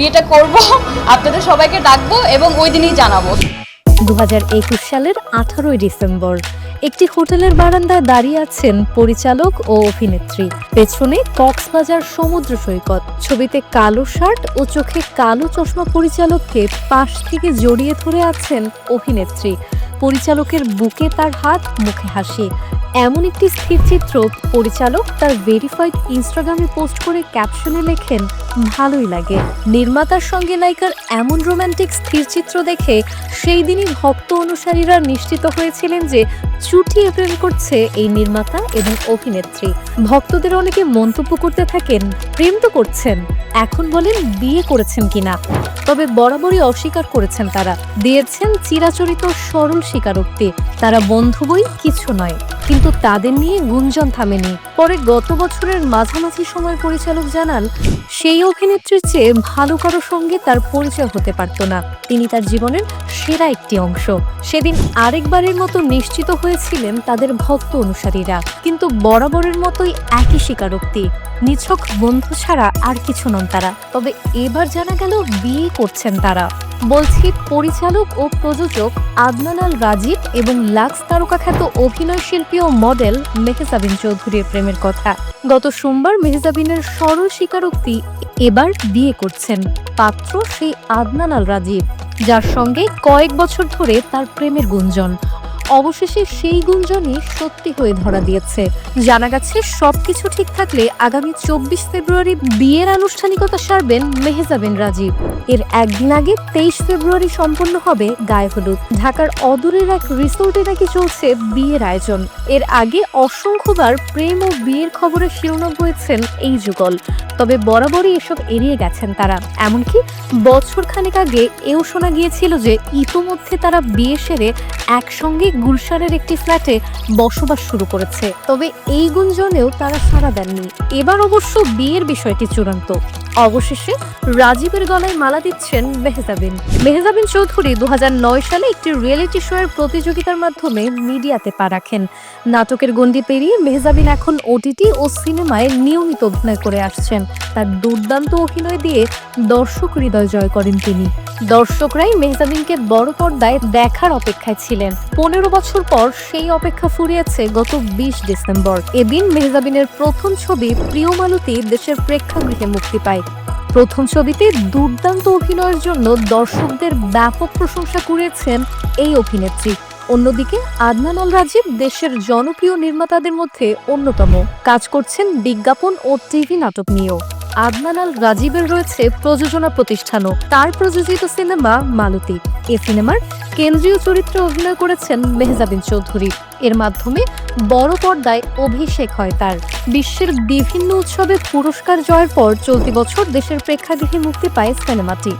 বিয়েটা করব, আপনাদের সবাইকে ডাকবো এবং ওই দিনই জানাব। দু হাজার একুশ সালের আঠারোই ডিসেম্বর, একটি হোটেলের বারান্দায় দাঁড়িয়ে আছেন পরিচালক ও অভিনেত্রী। পেছনে কক্সবাজার সমুদ্র সৈকত, ছবিতে কালো শার্ট ও চোখে কালো চশমা পরিচালককে পাশ থেকে জড়িয়ে ধরে আছেন অভিনেত্রী। পরিচালকের বুকে তার হাত, মুখে হাসি। এমন একটি স্থির চিত্র পরিচালক তার ভেরিফাইড ইনস্টাগ্রামে পোস্ট করে ক্যাপশনে লেখেন, ভালোই লাগে। নির্মাতার সঙ্গে নায়িকার এমন রোমান্টিক স্থির চিত্র দেখে সেই দিনই ভক্ত অনুসারীরা নিশ্চিত হয়েছিলেন যে চুটিয়ে প্রেম করছে এই নির্মাতা এবং অভিনেত্রী। ভক্তদের অনেকে মন্তব্য করতে থাকেন, প্রেম তো করছেন, এখন বলেন বিয়ে করেছেন কিনা? তবে বরাবরই অস্বীকার করেছেন তারা। দিয়েছেন চিরাচরিত সরল স্বীকারোক্তি, তারা বন্ধু বই কিছু নয়। কিন্তু তাদের নিয়ে গুঞ্জন থামেনি। পরে গত বছরের মাঝামাঝি সময় পরিচালক জানান, সেই অভিনেত্রীর চেয়ে ভালো কারও সঙ্গে তার পরিচয় হতে পারত না। তিনি তার জীবনের সেরা একটি অংশ। সেদিন আরেকবারের মতো নিশ্চিত হয়েছিলেন তাদের ভক্ত অনুসারীরা। কিন্তু বরাবরের মতোই একই স্বীকারোক্তি। নিছক বন্ধু ছাড়া আর কিছু নন তারা। তবে এবার জানা গেল, বিয়ে করছেন তারা। বলছি পরিচালক ও প্রযোজক আদনান আল রাজীব এবং লাক্স তারকা খ্যাত অভিনয় শিল্পী ও মডেল মেহেজাবিন চৌধুরীর প্রেমের কথা। গত সোমবার মেহেজাবিনের সরল স্বীকারোক্তি এবার বিয়ে করছেন পাত্র সেই আদনান আল রাজীব যার সঙ্গে কয়েক বছর ধরে তার প্রেমের গুঞ্জন। অবশেষে সেই গুঞ্জনই সত্যি হয়ে ধরা দিয়েছে। জানা গেছে, সবকিছু ঠিক থাকলে আগামী চব্বিশ ফেব্রুয়ারি বিয়ের আনুষ্ঠানিকতা সারবেন মেহজাবিন রাজীব। এর একদিন আগে তেইশ ফেব্রুয়ারি সম্পন্ন হবে গায়ে হলুদ। ঢাকার অদূরের এক রিসোর্টে নাকি চলছে বিয়ের আয়োজন। এর আগে অসংখ্যবার প্রেম ও বিয়ের খবরে শিরোনাম হয়েছেন এই যুগল। তবে বরাবরই এসব এড়িয়ে গেছেন তারা। এমনকি বছর খানেক আগে এও শোনা গিয়েছিল যে ইতোমধ্যে তারা বিয়ে সেরে একসঙ্গে গুলশানের একটি ফ্ল্যাটে বসবাস শুরু করেছে। তবে এই গুঞ্জনেও তারা সাড়া দেননি। এবার অবশ্য বিয়ের বিষয়টি চূড়ান্ত। অবশেষে রাজীবের গলায় মালা দিচ্ছেন মেহজাবিন। মেহজাবিন চৌধুরী দু হাজার নয় সালে একটি রিয়েলিটি শোয়ের প্রতিযোগিতার মাধ্যমে মিডিয়াতে পা রাখেন। নাটকের গণ্ডি পেরিয়ে মেহজাবিন এখন ওটিটি ও সিনেমায় নিয়মিত অভিনয় করে আসছেন। তার দুর্দান্ত অভিনয় দিয়ে দর্শক হৃদয় জয় করেন তিনি। দর্শকরাই মেহজাবিনকে বড় পর্দায় দেখার অপেক্ষায় ছিলেন। পনেরো বছর পর সেই অপেক্ষা ফুরিয়েছে গত বিশ ডিসেম্বর। এদিন মেহজাবিনের প্রথম ছবি প্রিয় মালতী দেশের প্রেক্ষাগৃহে মুক্তি পায়। প্রথম ছবিতে দুর্দান্ত অভিনয়ের জন্য দর্শকদের ব্যাপক প্রশংসা কুড়িয়েছেন এই অভিনেত্রী। অন্যদিকে আদনান আল রাজীব দেশের জনপ্রিয় নির্মাতাদের মধ্যে অন্যতম। কাজ করছেন বিজ্ঞাপন ও টিভি নাটক নিয়েও। আদনান আল রাজীবের রয়েছে প্রযোজনা প্রতিষ্ঠানও তার প্রযোজিত সিনেমা মালতী। এ সিনেমার কেন্দ্রীয় চরিত্রে অভিনয় করেছেন মেহজাবিন চৌধুরী। এর মাধ্যমে বড় পর্দায় অভিষেক হয় তার। বিশ্বের বিভিন্ন উৎসবে পুরস্কার জয়ের পর চলতি বছর দেশের প্রেক্ষাগৃহে মুক্তি পায় সিনেমাটি।